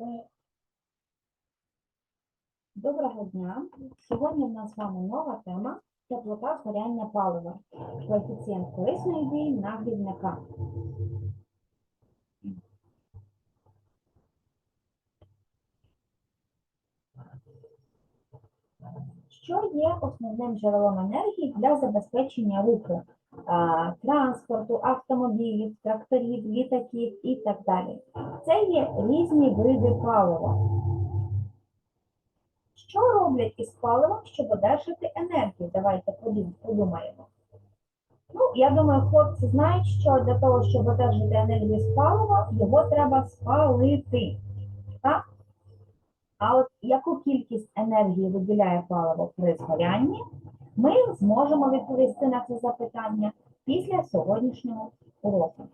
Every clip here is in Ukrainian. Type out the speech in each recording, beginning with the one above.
Е, Доброго дня. Сьогодні в нас з вами нова тема теплота згоряння палива. Коефіцієнт корисної дії нагрівника. Що є основним джерелом енергії для забезпечення руху транспорту, автомобілів, тракторів, літаків і так далі? Це є різні види палива. Що роблять із паливом, щоб одержати енергію? Давайте подумаємо. Ну, я думаю, хлопці знають, що для того, щоб одержати енергію з палива, його треба спалити. Так? А от яку кількість енергії виділяє паливо при згорянні, ми зможемо відповісти на це запитання після сьогоднішнього уроку.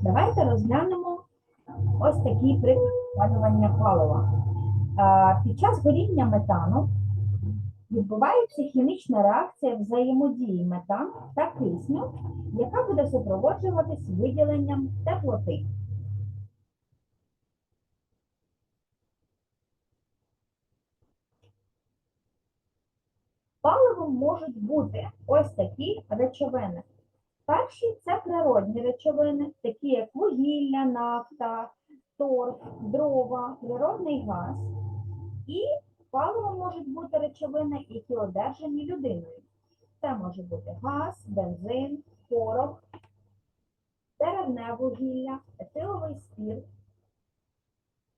Давайте розглянемо ось такий приклад спалювання палива. Е, Під час горіння метану відбувається хімічна реакція взаємодії метану та кисню, яка буде супроводжуватись виділенням теплоти. Паливом можуть бути ось такі речовини. Перші це природні речовини, такі як вугілля, нафта, торф, дрова, природний газ. І паливом можуть бути речовини, які одержані людиною. Це може бути газ, бензин, порох, деревне вугілля, етиловий спирт.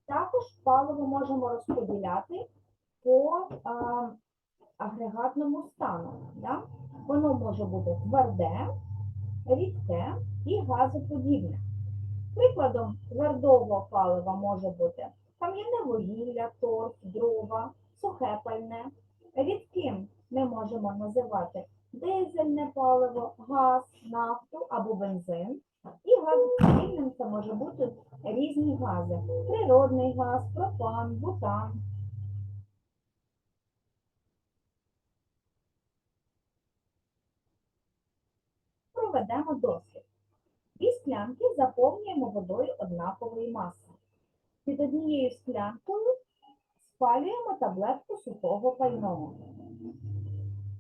Також паливо можемо розподіляти по агрегатному стану. Да? Воно може бути тверде, рідке і газоподібне. Прикладом твердого палива може бути кам'яне вугілля, торф, дрова, сухе пальне. Рідким ми можемо називати дизельне паливо, газ, нафту або бензин. І газоподібним це може бути різні гази: природний газ, пропан, бутан. Проведемо дослід. Дві склянки заповнюємо водою однакової маси. Під однією склянкою спалюємо таблетку сухого пального,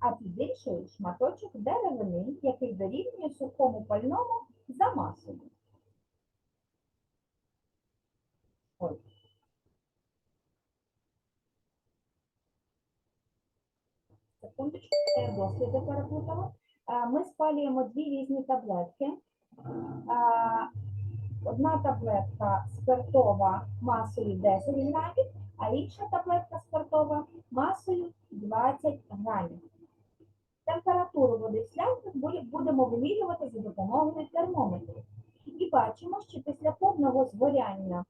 а під іншою шматочок деревини, який дорівнює сухому пальному за масою. Ой. Секундочку, я досліди переплутала. Ми спалюємо дві різні таблетки. Одна таблетка спиртова масою 10 грамів, а інша таблетка спиртова масою 20 грамів. Температуру води в склянках бу- будемо вимірювати за допомогою термометру. І бачимо, що після повного згоряння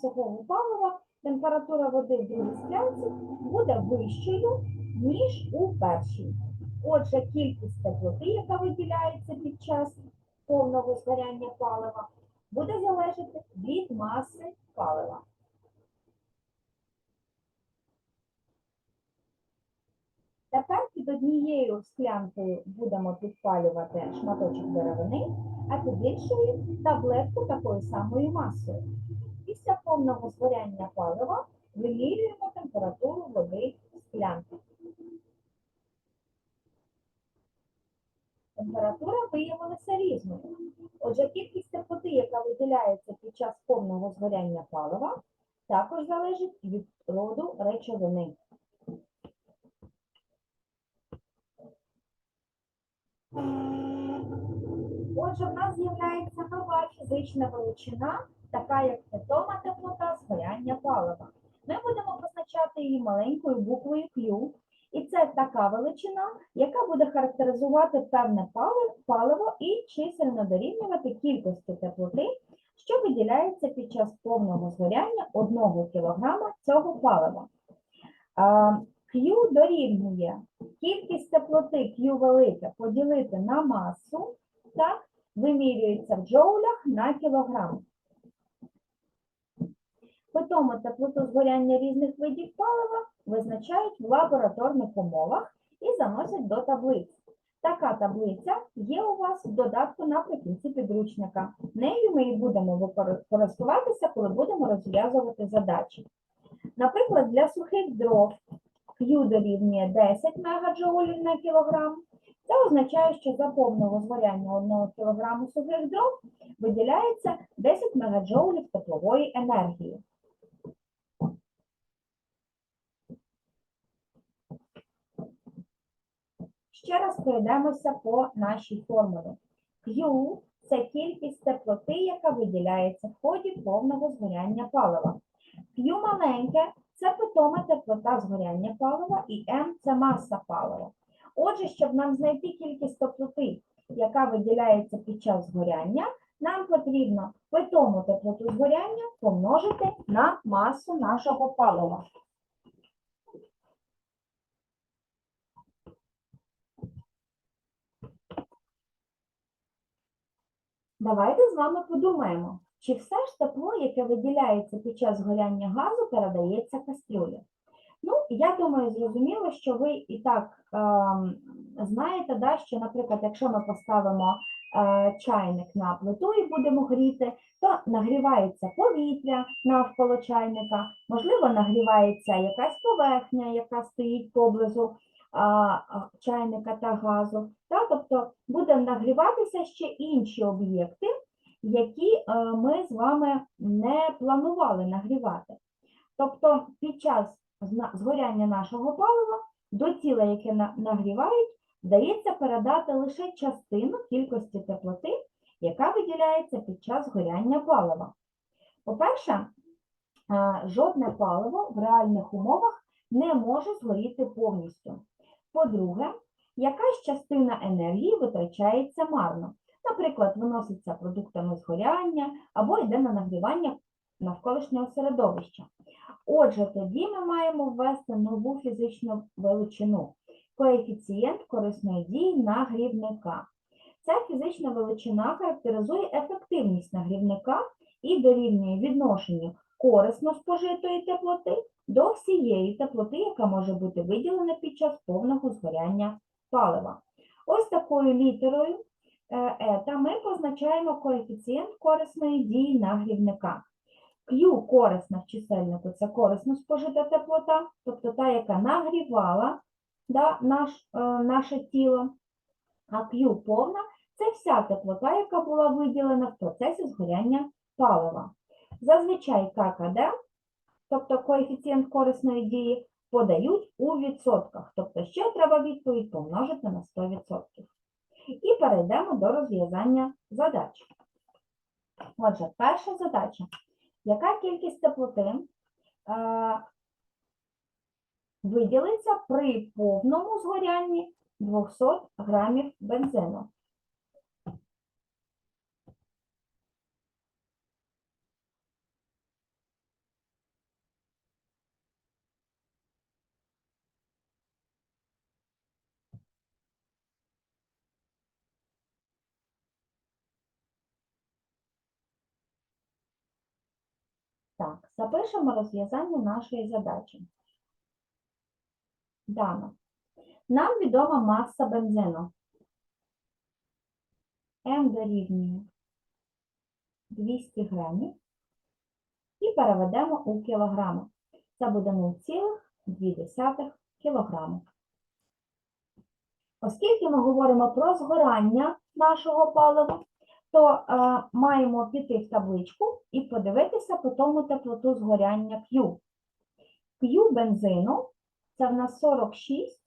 сухого палива температура води в другій склянці буде вищою, ніж у першій. Отже, кількість теплоти, яка виділяється під час повного згоряння палива, буде залежати від маси палива. Тепер під однією склянкою будемо підпалювати шматочок деревини, а під іншою таблетку такою самою масою. Після повного згоряння палива вимірюємо температуру води в склянці. Температура виявилася різною. Отже, кількість теплоти, яка виділяється під час повного згоряння палива, також залежить від роду речовини. Отже, в нас з'являється нова фізична величина, така як питома теплота згоряння палива. Ми будемо позначати її маленькою буквою Q, це така величина, яка буде характеризувати певне паливо, і чисельно дорівнювати кількості теплоти, що виділяється під час повного згоряння 1 кг цього палива. Q дорівнює кількість теплоти Q велике поділити на масу, так, вимірюється в джоулях на кілограм. Питому теплоту згоряння різних видів палива визначають в лабораторних умовах і заносять до таблиць. Така таблиця є у вас в додатку наприкінці підручника. Нею ми і будемо користуватися, коли будемо розв'язувати задачі. Наприклад, для сухих дров Q дорівнює 10 МДж на кілограм. Це означає, що за повного згоряння 1 кг сухих дров виділяється 10 МДж теплової енергії. Ще раз пройдемося по нашій формулі. Q – це кількість теплоти, яка виділяється в ході повного згоряння палива. Q маленьке – це питома теплота згоряння палива, і M – це маса палива. Отже, щоб нам знайти кількість теплоти, яка виділяється під час згоряння, нам потрібно питому теплоту згоряння помножити на масу нашого палива. Давайте з вами подумаємо, чи все ж тепло, яке виділяється під час згоряння газу, передається кастрюлі. Ну, я думаю, зрозуміло, що ви і так ем, знаєте, да, що, наприклад, якщо ми поставимо е, чайник на плиту і будемо гріти, то нагрівається повітря навколо чайника, можливо, нагрівається якась поверхня, яка стоїть поблизу чайника та газу. Та? Тобто буде нагріватися ще інші об'єкти, які е, ми з вами не планували нагрівати. Тобто під час згоряння нашого палива до тіла, яке нагрівають, вдається передати лише частину кількості теплоти, яка виділяється під час згоряння палива. По-перше, жодне паливо в реальних умовах не може згоріти повністю. По-друге, якась частина енергії витрачається марно. Наприклад, виноситься продуктами згоряння або йде на нагрівання навколишнього середовища. Отже, тоді ми маємо ввести нову фізичну величину коефіцієнт корисної дії нагрівника. Ця фізична величина характеризує ефективність нагрівника і дорівнює відношенню корисно спожитої теплоти до всієї теплоти, яка може бути виділена під час повного згоряння палива. Ось такою літерою е, ета ми позначаємо коефіцієнт корисної дії нагрівника. Q корисна в чисельнику це корисно спожита теплота, тобто та, яка нагрівала да, наш, е, наше тіло, а Q повна це вся теплота, яка була виділена в процесі згоряння палива. Зазвичай ККД, тобто коефіцієнт корисної дії, подають у відсотках, тобто ще треба відповідь помножити на 100%. І перейдемо до розв'язання задач. Отже, перша задача. Яка кількість теплоти е, виділиться при повному згорянні 200 грамів бензину? Так, запишемо розв'язання нашої задачі. Дано. Нам відома маса бензину. М дорівнює 200 грамів. І переведемо у кілограми. Це буде 0,2 кілограми. Оскільки ми говоримо про згорання нашого палива, то е, маємо піти в табличку і подивитися по тому теплоту згоряння Q. Q бензину це в нас 46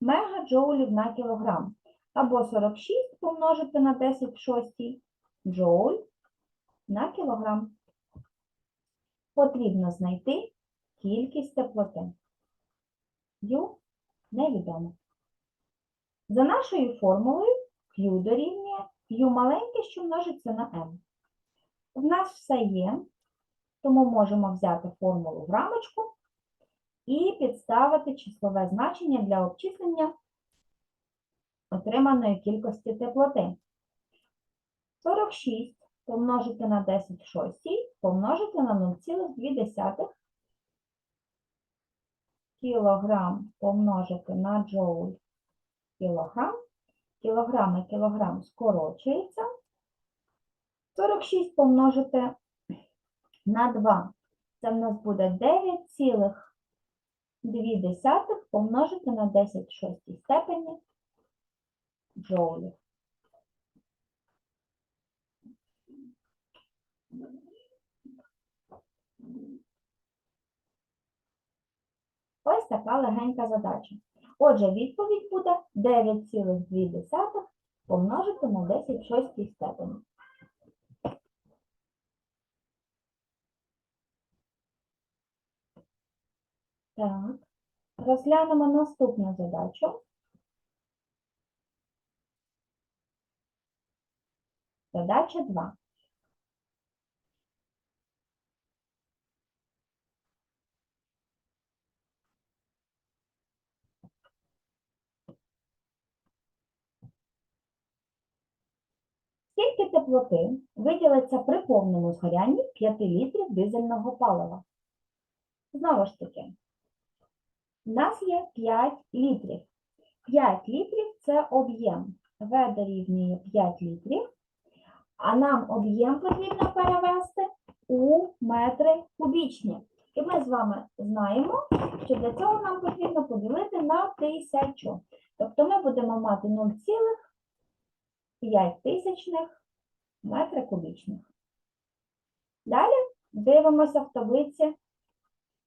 мегаджоулів на кілограм. Або 46 помножити на 10 в шостій джоуль на кілограм. Потрібно знайти кількість теплоти. Q невідомо. За нашою формулою Q дорівнює Q маленьке, що множиться на m. В нас все є, тому можемо взяти формулу в рамочку і підставити числове значення для обчислення отриманої кількості теплоти. 46 помножити на 10 в шостій, помножити на 0,2 кілограм помножити на джоуль кілограм кілограми кілограм скорочується. 46 помножити на 2. Це в нас буде 9,2 помножити на 10 в шостій степені джоулів. Ось така легенька задача. Отже, відповідь буде 9,2 помножити на 10 в шостій степені. Так, розглянемо наступну задачу. Задача 2. Скільки теплоти виділиться при повному згорянні 5 літрів дизельного палива? Знову ж таки, у нас є 5 літрів. 5 літрів це об'єм. В дорівнює 5 літрів, а нам об'єм потрібно перевести у метри кубічні. І ми з вами знаємо, що для цього нам потрібно поділити на тисячу. Тобто ми будемо мати 0,5 тисячних метри кубічних. Далі дивимося в таблиці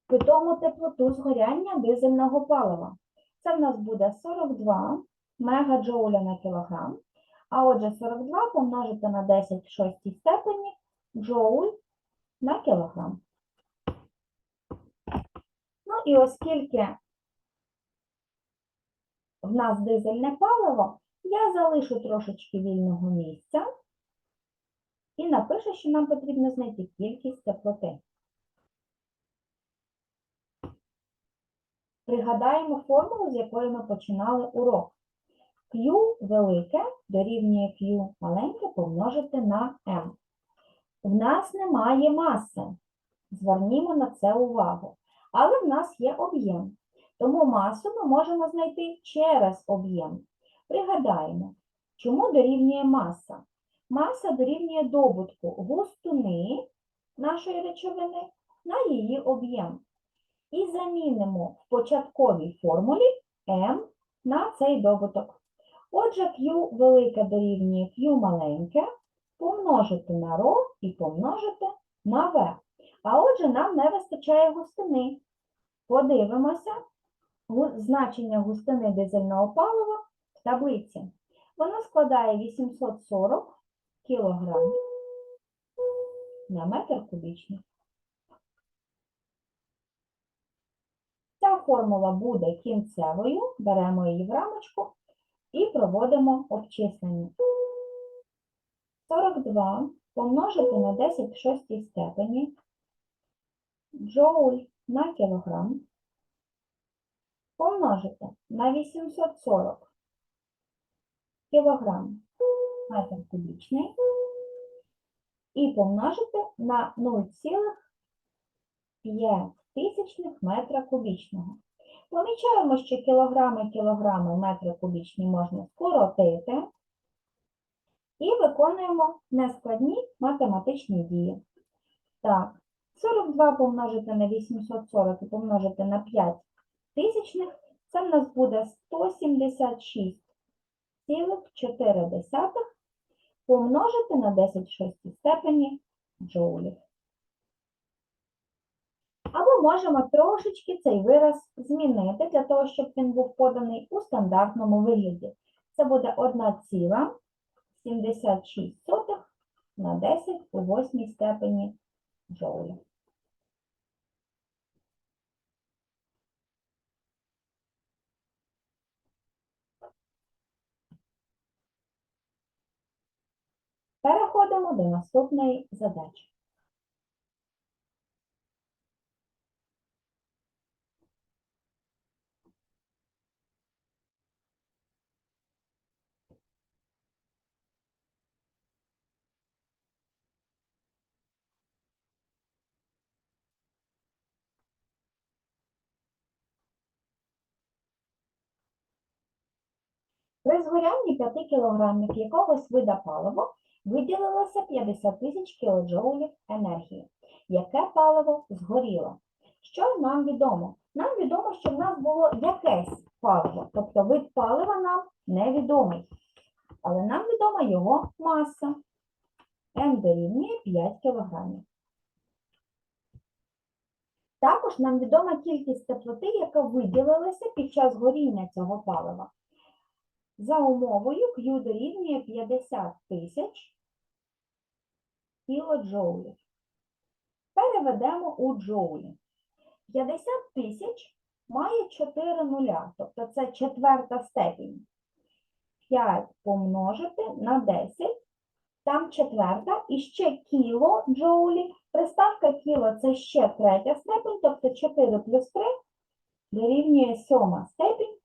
питому теплоту згоряння дизельного палива. Це в нас буде 42 мегаджоуля на кілограм. А отже, 42 помножити на 10 в шостій степені джоуль на кілограм. Ну і оскільки в нас дизельне паливо, я залишу трошечки вільного місця і напишу, що нам потрібно знайти кількість теплоти. Пригадаємо формулу, з якої ми починали урок. Q велике дорівнює Q маленьке помножити на M. В нас немає маси. Звернімо на це увагу. Але в нас є об'єм. Тому масу ми можемо знайти через об'єм. Пригадаємо, чому дорівнює маса? Маса дорівнює добутку густини нашої речовини на її об'єм. І замінимо в початковій формулі m на цей добуток. Отже, Q велике дорівнює Q маленьке, помножити на ρ і помножити на V. А отже, нам не вистачає густини. Подивимося значення густини дизельного палива в таблиці. Воно складає 840 кг на метр кубічний. Ця формула буде кінцевою, беремо її в рамочку і проводимо обчислення. 42 помножити на 10 в шостій степені джоуль на кілограм помножити на 840 кілограм метр кубічний і помножити на 0,5 метра кубічного. Помічаємо, що кілограми, кілограми, метри кубічні можна скоротити і виконуємо нескладні математичні дії. Так, 42 помножити на 840 і помножити на 5 тисячних, це в нас буде 176,4 помножити на 10 в шостій степені джоулів. Або можемо трошечки цей вираз змінити для того, щоб він був поданий у стандартному вигляді. Це буде 1,76 на 10 у восьмій степені джоуля. Переходимо до наступної задачі. При згорянні 5 кілограмів якогось вида палива виділилося 50 тисяч кілоджоулів енергії. Яке паливо згоріло? Що нам відомо? Нам відомо, що в нас було якесь паливо, тобто вид палива нам невідомий. Але нам відома його маса. М дорівнює 5 кг. Також нам відома кількість теплоти, яка виділилася під час горіння цього палива. За умовою Q дорівнює 50 тисяч кілоджоулів. Переведемо у джоулі. 50 тисяч має 4 нуля, тобто це четверта степінь. 5 помножити на 10, там четверта, і ще кіло джоулі. Приставка кіло це ще третя степень, тобто 4 плюс 3 дорівнює сьома степінь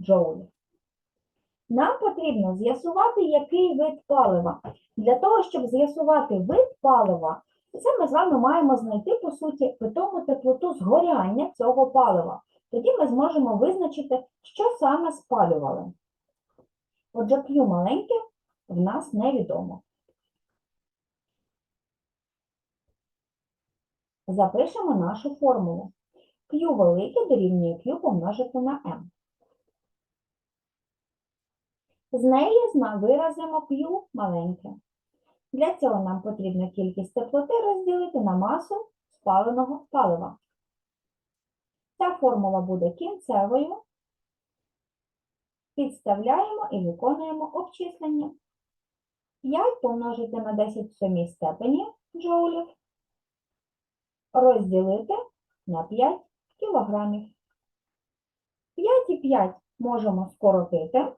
джоулів. Нам потрібно з'ясувати, який вид палива. Для того, щоб з'ясувати вид палива, це ми з вами маємо знайти, по суті, питому теплоту згоряння цього палива. Тоді ми зможемо визначити, що саме спалювали. Отже, Q маленьке в нас невідомо. Запишемо нашу формулу. Q велике дорівнює Q помножити на M. З неї виразимо Q маленьке. Для цього нам потрібно кількість теплоти розділити на масу спаленого палива. Ця формула буде кінцевою. Підставляємо і виконуємо обчислення. 5 помножити на 10 в сьомій степені джоулів розділити на 5 кілограмів. 5 і 5 можемо скоротити,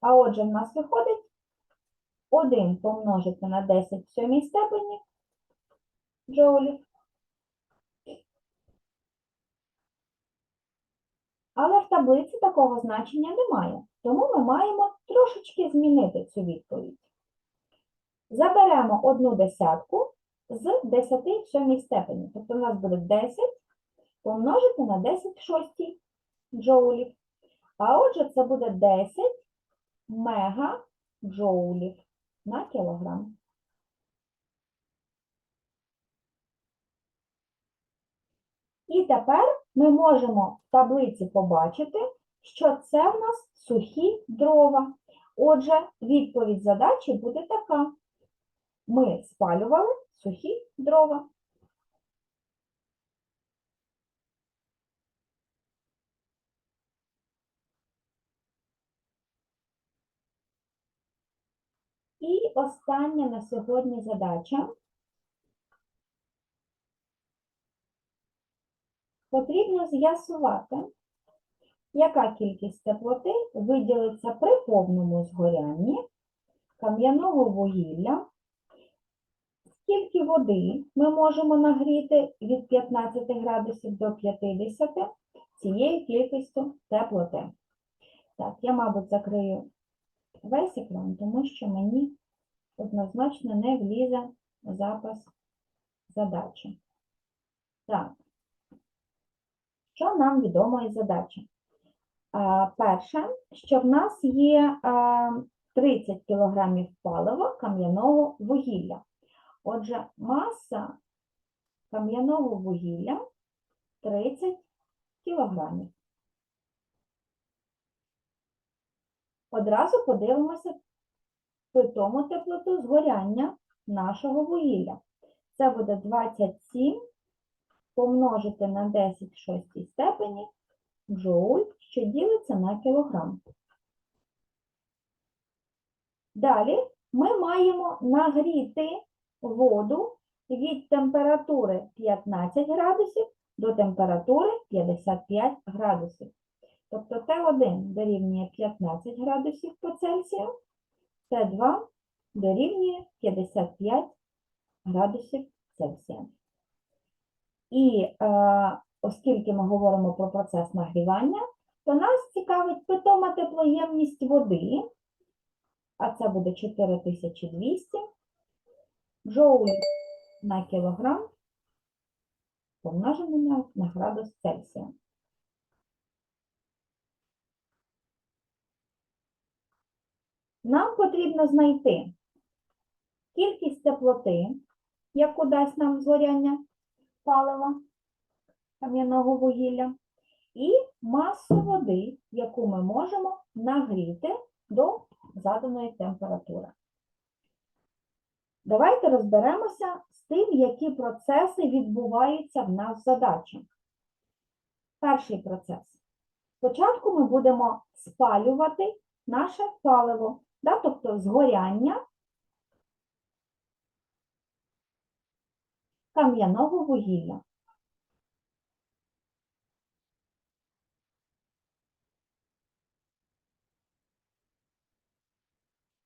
а отже в нас виходить 1 помножити на 10 в сьомій степені джоулів. Але в таблиці такого значення немає, тому ми маємо трошечки змінити цю відповідь. Заберемо одну десятку з 10 в сьомій степені. Тобто у нас буде 10 помножити на 10 в шостій джоулів. А отже, це буде 10 мегаджоулів на кілограм. І тепер ми можемо в таблиці побачити, що це в нас сухі дрова. Отже, відповідь задачі буде така. Ми спалювали сухі дрова. І остання на сьогодні задача. Потрібно з'ясувати, яка кількість теплоти виділиться при повному згорянні кам'яного вугілля, скільки води ми можемо нагріти від 15 градусів до 50 цією кількістю теплоти. Так, я, мабуть, закрию весь екран, тому що мені однозначно не влізе запис задачі. Так, що нам відомо із задачі? Перше, що в нас є 30 кг палива кам'яного вугілля. Отже, маса кам'яного вугілля 30 кг. Одразу подивимося питому теплоту згоряння нашого вугілля. Це буде 27 помножити на 10 в шостій степені джоуль, що ділиться на кілограм. Далі ми маємо нагріти воду від температури 15 градусів до температури 55 градусів. Тобто Т1 дорівнює 15 градусів по Цельсію, Т2 дорівнює 55 градусів Цельсія. І е, оскільки ми говоримо про процес нагрівання, то нас цікавить питома теплоємність води, а це буде 4200 джоуль на кілограм помножено на, на градус Цельсія. Нам потрібно знайти кількість теплоти, яку дасть нам згоряння палива кам'яного вугілля, і масу води, яку ми можемо нагріти до заданої температури. Давайте розберемося з тим, які процеси відбуваються в нас в задачі. Перший процес. Спочатку ми будемо спалювати наше паливо, да, тобто згоряння кам'яного вугілля.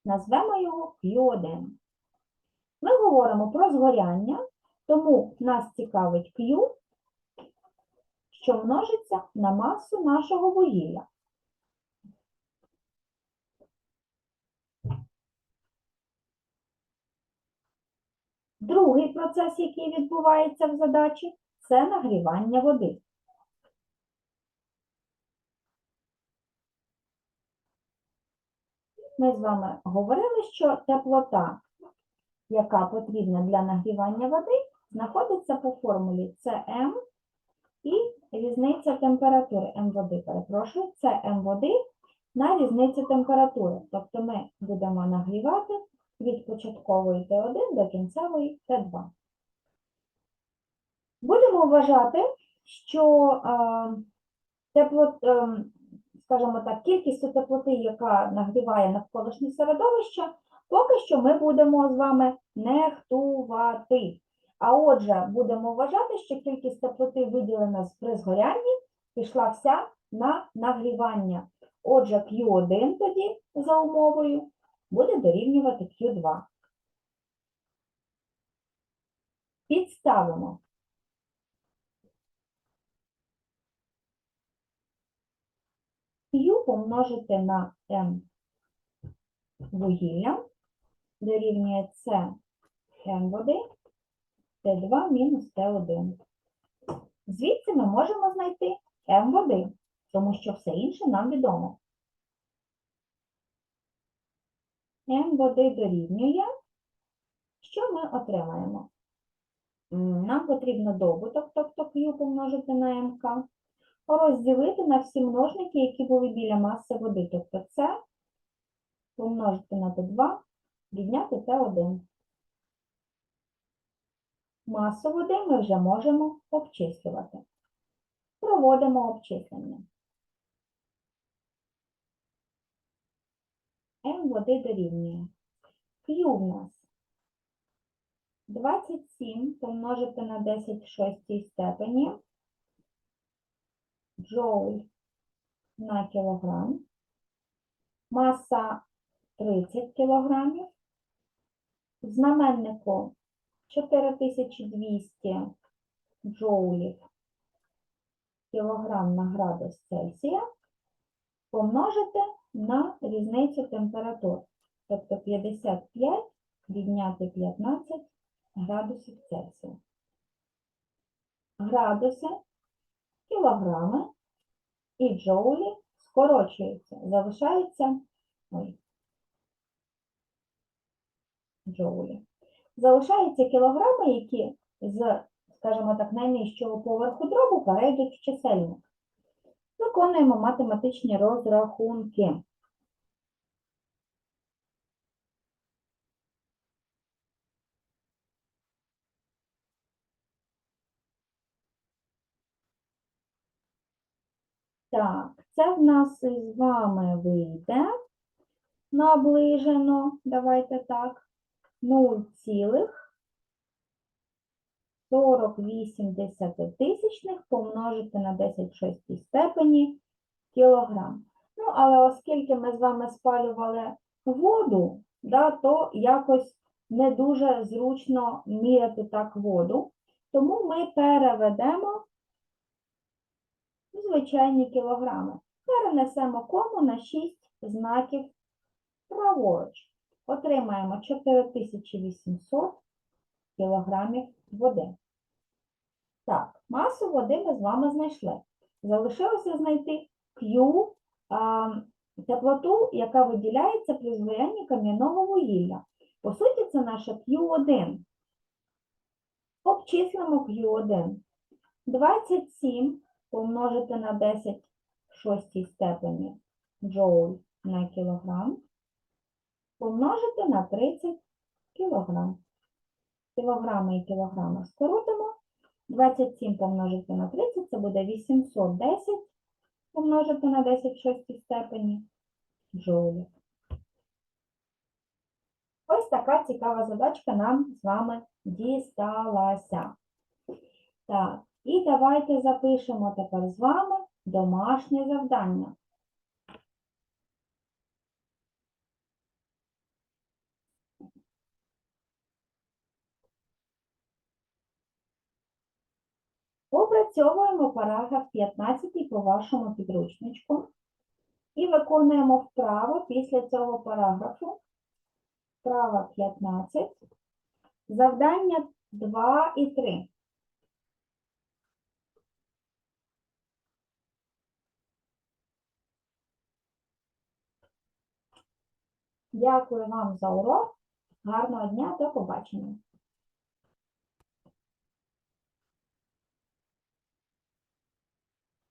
Назвемо його Q1. Ми говоримо про згоряння, тому нас цікавить Q, що множиться на масу нашого вугілля. Другий процес, який відбувається в задачі, це нагрівання води. Ми з вами говорили, що теплота, яка потрібна для нагрівання води, знаходиться по формулі Cm і різниця температури М води, перепрошую, М води на різницю температури. Тобто ми будемо нагрівати від початкової Т1 до кінцевої Т2. Будемо вважати, що е, тепло, е, скажімо так, кількістю теплоти, яка нагріває навколишнє середовище, поки що ми будемо з вами нехтувати. А отже, будемо вважати, що кількість теплоти, виділена при згорянні, пішла вся на нагрівання. Отже, Q1 тоді за умовою буде дорівнювати Q2. Підставимо. Q помножити на M вугілля дорівнює C М води Т2 мінус Т1. Звідси ми можемо знайти М води, тому що все інше нам відомо. М води дорівнює. Що ми отримаємо? Нам потрібно добуток, тобто Q помножити на МК, розділити на всі множники, які були біля маси води, тобто С помножити на Т2, відняти Т1. Масу води ми вже можемо обчислювати. Проводимо обчислення. М води дорівнює. Q в нас 27 помножити на 10 в шостій степені джоуль на кілограм. Маса 30 кілограмів. В знаменнику 4200 джоулів кілограм на градус Цельсія помножити на різницю температур. Тобто 55 відняти 15 градусів Цельсія. Градуси, кілограми і джоулі скорочуються. Залишаються ой, джоулі. Залишаються кілограми, які з, скажімо так, найнижчого поверху дробу перейдуть в чисельник. Виконуємо математичні розрахунки. Так, це в нас з вами вийде наближено, давайте так, 0,48 десятитисячних помножити на 10 в шостій степені кілограм. Ну, але оскільки ми з вами спалювали воду, да, то якось не дуже зручно міряти так воду, тому ми переведемо звичайні кілограми. Перенесемо кому на 6 знаків праворуч. Отримаємо 4800 кілограмів води. Так, масу води ми з вами знайшли. Залишилося знайти Q, теплоту, яка виділяється при згорянні кам'яного вугілля. По суті, це наша Q1. Обчислимо Q1. 27 помножити на 10 в шостій степені джоуль на кілограм помножити на 30 кілограм. Кілограми і кілограми скоротимо. 27 помножити на 30 це буде 810 помножити на 10 в шостій степені джоулів. Ось така цікава задачка нам з вами дісталася. Так, і давайте запишемо тепер з вами домашнє завдання. Опрацьовуємо параграф 15 по вашому підручничку і виконуємо вправо після цього параграфу. Вправа 15. Завдання 2 і 3. Дякую вам за урок. Гарного дня, до побачення.